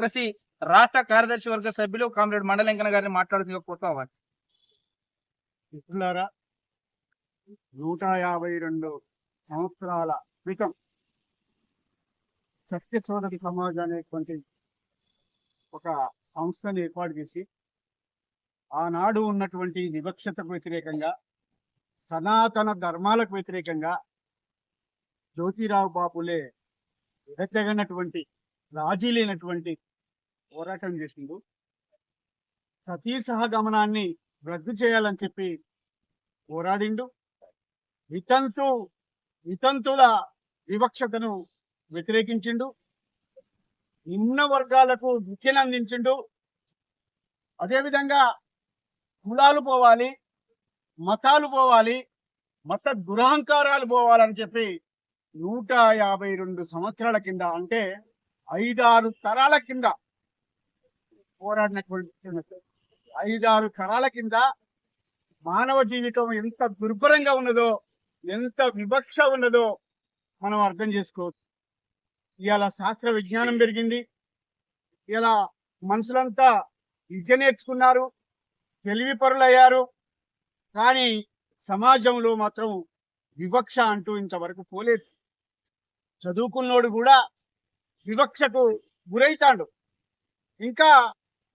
Democracy రాష్ట్ర కార్యదర్శి వర్గ సభ్యులు కామ్రేడ్ మండలంకన గారిని మాట్లాడుతూ కోరుకోవచ్చు మిత్రులారా నూట యాభై రెండు సంవత్సరాల క్రితం సత్య సోదరి సమాజ్ అనేటువంటి ఒక సంస్థను ఏర్పాటు చేసి ఆనాడు ఉన్నటువంటి వివక్షతకు వ్యతిరేకంగా సనాతన ధర్మాలకు వ్యతిరేకంగా జ్యోతిరావు బాపులే ఎడతెగనటువంటి రాజీ లేనటువంటి పోరాటం చేసిండు. సతీ సహగమనాన్ని రద్దు చేయాలని చెప్పి పోరాడిండు. వితంతు వితంతుల వివక్షతను వ్యతిరేకించిండు. నిమ్న వర్గాలకు విద్యను అందించిండు. అదేవిధంగా కులాలు పోవాలి మతాలు పోవాలి మత దురహంకారాలు పోవాలని చెప్పి నూట యాభై రెండు సంవత్సరాల కింద అంటే ఐదారు తరాల కింద పోరాడినటువంటి ఐదారు తరాల కింద మానవ జీవితం ఎంత దుర్భరంగా ఉన్నదో ఎంత వివక్ష ఉన్నదో మనం అర్థం చేసుకోవచ్చు. ఇవాళ శాస్త్ర విజ్ఞానం పెరిగింది. ఇలా మనుషులంతా విద్య నేర్చుకున్నారు తెలివి పరులయ్యారు. కానీ సమాజంలో మాత్రం వివక్ష అంటూ ఇంతవరకు పోలేదు. చదువుకున్నోడు కూడా వివక్షకు గురైతాడు. ఇంకా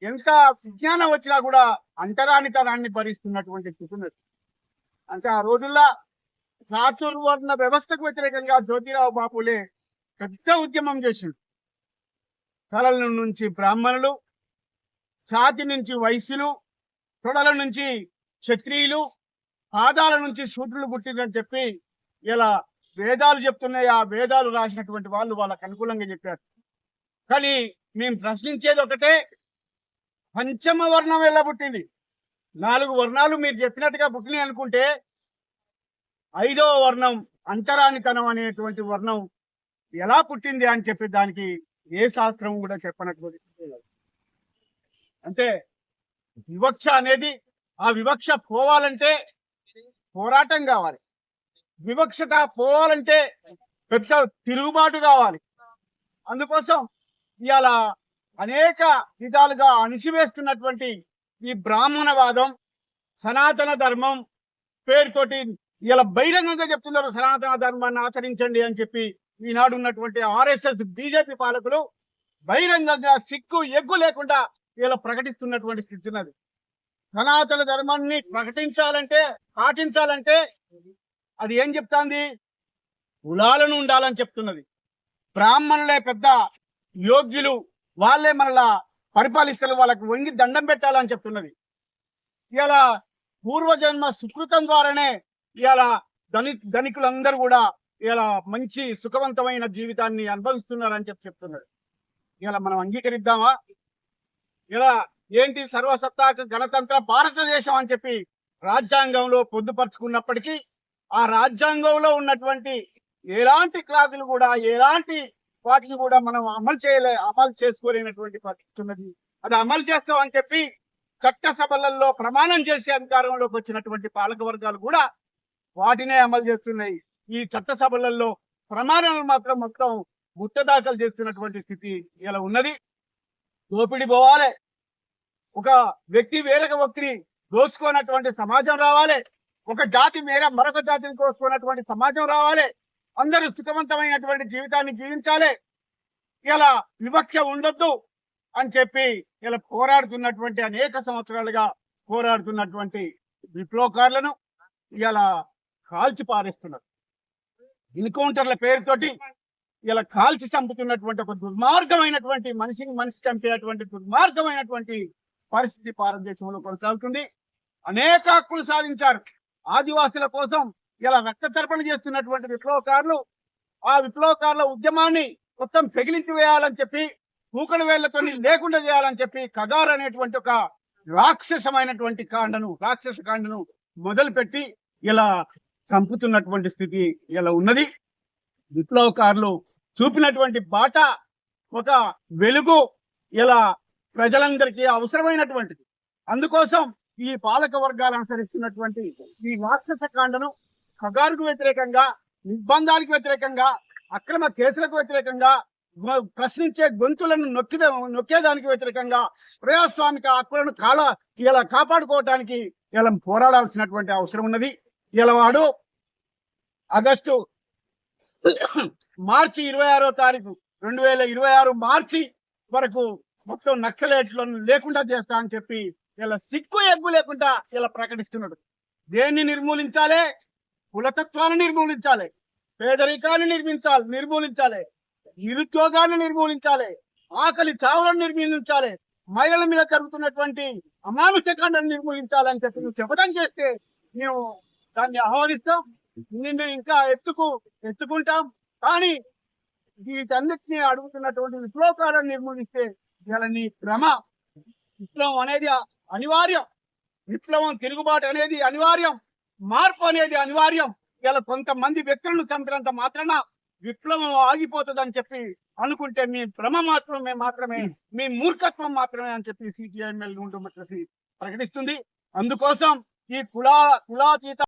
ఎంత విజ్ఞానం వచ్చినా కూడా అంతరానితనాన్ని భరిస్తున్నటువంటి స్థితి ఉన్నది అంటే ఆ రోజుల్లో వర్ణ వ్యవస్థకు వ్యతిరేకంగా జ్యోతిరావు బాపులే పెద్ద ఉద్యమం చేసిండు. తలల నుంచి బ్రాహ్మణులు ఛాతి నుంచి వైశ్యులు తొడల నుంచి క్షత్రియులు పాదాల నుంచి శూద్రులు పుట్టిందని చెప్పి ఇలా వేదాలు చెప్తున్నాయి. ఆ వేదాలు రాసినటువంటి వాళ్ళు వాళ్ళకు అనుకూలంగా చెప్పారు. కానీ మేము ప్రశ్నించేది ఒకటే పంచమ వర్ణం ఎలా పుట్టింది? నాలుగు వర్ణాలు మీరు చెప్పినట్టుగా పుట్టినాయి అనుకుంటే ఐదవ వర్ణం అంతరానితనం అనేటువంటి వర్ణం ఎలా పుట్టింది అని చెప్పి దానికి ఏ శాస్త్రం కూడా చెప్పనటువంటి అంటే వివక్ష అనేది ఆ వివక్ష పోవాలంటే పోరాటం కావాలి. వివక్షత పోవాలంటే పెద్ద తిరుగుబాటు కావాలి. అందుకోసం ఇవాళ అనేక విధాలుగా అణిచివేస్తున్నటువంటి ఈ బ్రాహ్మణవాదం సనాతన ధర్మం పేరుతోటి ఇలా బహిరంగంగా చెప్తున్నారు సనాతన ధర్మాన్ని ఆచరించండి అని చెప్పి ఈనాడు ఉన్నటువంటి ఆర్ఎస్ఎస్ బీజేపీ పాలకులు బహిరంగంగా సిక్కు ఎగ్గు లేకుండా ఇలా ప్రకటిస్తున్నటువంటి స్థితి ఉన్నది. సనాతన ధర్మాన్ని ప్రకటించాలంటే పాటించాలంటే అది ఏం చెప్తాంది? కులాలను ఉండాలని చెప్తున్నది. బ్రాహ్మణులే పెద్ద యోగ్యులు వాళ్ళే మనలా పరిపాలిస్తారు వాళ్ళకి వంగి దండం పెట్టాలని చెప్తున్నది. ఇలా పూర్వజన్మ సుకృతం ద్వారానే ఇలా ధని ధనికులందరూ కూడా ఇలా మంచి సుఖవంతమైన జీవితాన్ని అనుభవిస్తున్నారని చెప్పి చెప్తున్నారు. ఇలా మనం అంగీకరిద్దామా? ఇలా ఏంటి సర్వసత్తాక గణతంత్ర భారతదేశం అని చెప్పి రాజ్యాంగంలో పొందుపరుచుకున్నప్పటికీ ఆ రాజ్యాంగంలో ఉన్నటువంటి ఎలాంటి క్లాతులు కూడా ఎలాంటి వాటిని కూడా మనం అమలు చేయలే అమలు చేసుకోలేనటువంటి పరిస్థితి ఉన్నది. అది అమలు చేస్తామని చెప్పి చట్టసభలలో ప్రమాణం చేసే అధికారంలోకి వచ్చినటువంటి పాలక వర్గాలు కూడా వాటినే అమలు చేస్తున్నాయి. ఈ చట్టసభలలో ప్రమాణాలు మాత్రం మొత్తం ముట్ట దాఖలు చేస్తున్నటువంటి స్థితి ఇలా ఉన్నది. దోపిడి పోవాలి. ఒక వ్యక్తి వేరొక వ్యక్తిని దోచుకోనటువంటి సమాజం రావాలి. ఒక జాతి మేర మరొక జాతిని కోసుకున్నటువంటి సమాజం రావాలి. అందరూ సుఖవంతమైనటువంటి జీవితాన్ని జీవించాలి. ఇలా వివక్ష ఉండొద్దు అని చెప్పి ఇలా పోరాడుతున్నటువంటి అనేక సంవత్సరాలుగా పోరాడుతున్నటువంటి విప్లవకారులను ఇలా కాల్చి పారేస్తున్నారు. ఎన్కౌంటర్ల పేరుతోటి ఇలా కాల్చి చంపుతున్నటువంటి ఒక దుర్మార్గమైనటువంటి మనిషిని మనిషి చంపేటువంటి దుర్మార్గమైనటువంటి పరిస్థితి భారతదేశంలో కొనసాగుతుంది. అనేక హక్కులు సాధించారు. ఆదివాసుల కోసం ఇలా రక్త తర్పణ చేస్తున్నటువంటి విప్లవకారులు ఆ విప్లవకారుల ఉద్యమాన్ని మొత్తం పెగిలించి వేయాలని చెప్పి పూకల వేళ్ళతో లేకుండా చేయాలని చెప్పి కగార్ అనేటువంటి ఒక రాక్షసమైనటువంటి కాండను రాక్షస కాండను మొదలుపెట్టి ఇలా చంపుతున్నటువంటి స్థితి ఇలా ఉన్నది. విప్లవకారులు చూపినటువంటి బాట ఒక వెలుగు ఇలా ప్రజలందరికీ అవసరమైనటువంటిది. అందుకోసం ఈ పాలక వర్గాలు అనుసరిస్తున్నటువంటి ఈ రాక్షస కాండను ఖగారుకు వ్యతిరేకంగా నిర్బంధాలకు వ్యతిరేకంగా అక్రమ కేసులకు వ్యతిరేకంగా ప్రశ్నించే గొంతులను నొక్కి నొక్కేదానికి వ్యతిరేకంగా ప్రజాస్వామిక హక్కులను కాల ఇలా కాపాడుకోవటానికి ఇలా పోరాడాల్సినటువంటి అవసరం ఉన్నది. ఇలా వాడు ఆగస్టు మార్చి ఇరవై ఆరో తారీఖు రెండు వేల ఇరవై ఆరు మార్చి వరకు మొత్తం నక్సలేట్లను లేకుండా చేస్తా అని చెప్పి ఇలా సిక్కు ఎగ్గు లేకుండా ఇలా ప్రకటిస్తున్నాడు. దేన్ని నిర్మూలించాలి? కులతత్వాన్ని నిర్మూలించాలి పేదరికాన్ని నిర్మించాలి నిర్మూలించాలి నిరుద్యోగాన్ని నిర్మూలించాలి ఆకలి చావులను నిర్మూలించాలి మహిళల మీద జరుగుతున్నటువంటి అమానుషకాండాన్ని నిర్మూలించాలని చెప్పి నువ్వు చెప్పడం చేస్తే మేము దాన్ని ఆహ్వానిస్తాం. నిన్ను ఇంకా ఎత్తుకు ఎత్తుకుంటాం. కానీ వీటన్నిటిని అడుగుతున్నటువంటి విప్లవకాలను నిర్మూలిస్తే ఇలా నీ భ్రమ. విప్లవం అనేది అనివార్యం. విప్లవం తిరుగుబాటు అనేది అనివార్యం. మార్పు అనేది అనివార్యం. ఇలా కొంతమంది వ్యక్తులను చంపినంత మాత్రాన విప్లవం ఆగిపోతుందని చెప్పి అనుకుంటే మీ భ్రమ మాత్రమే మాత్రమే మీ మూర్ఖత్వం మాత్రమే అని చెప్పి సిపిఐఎంఎల్ ప్రకటిస్తుంది. అందుకోసం ఈ కులా కులాతీత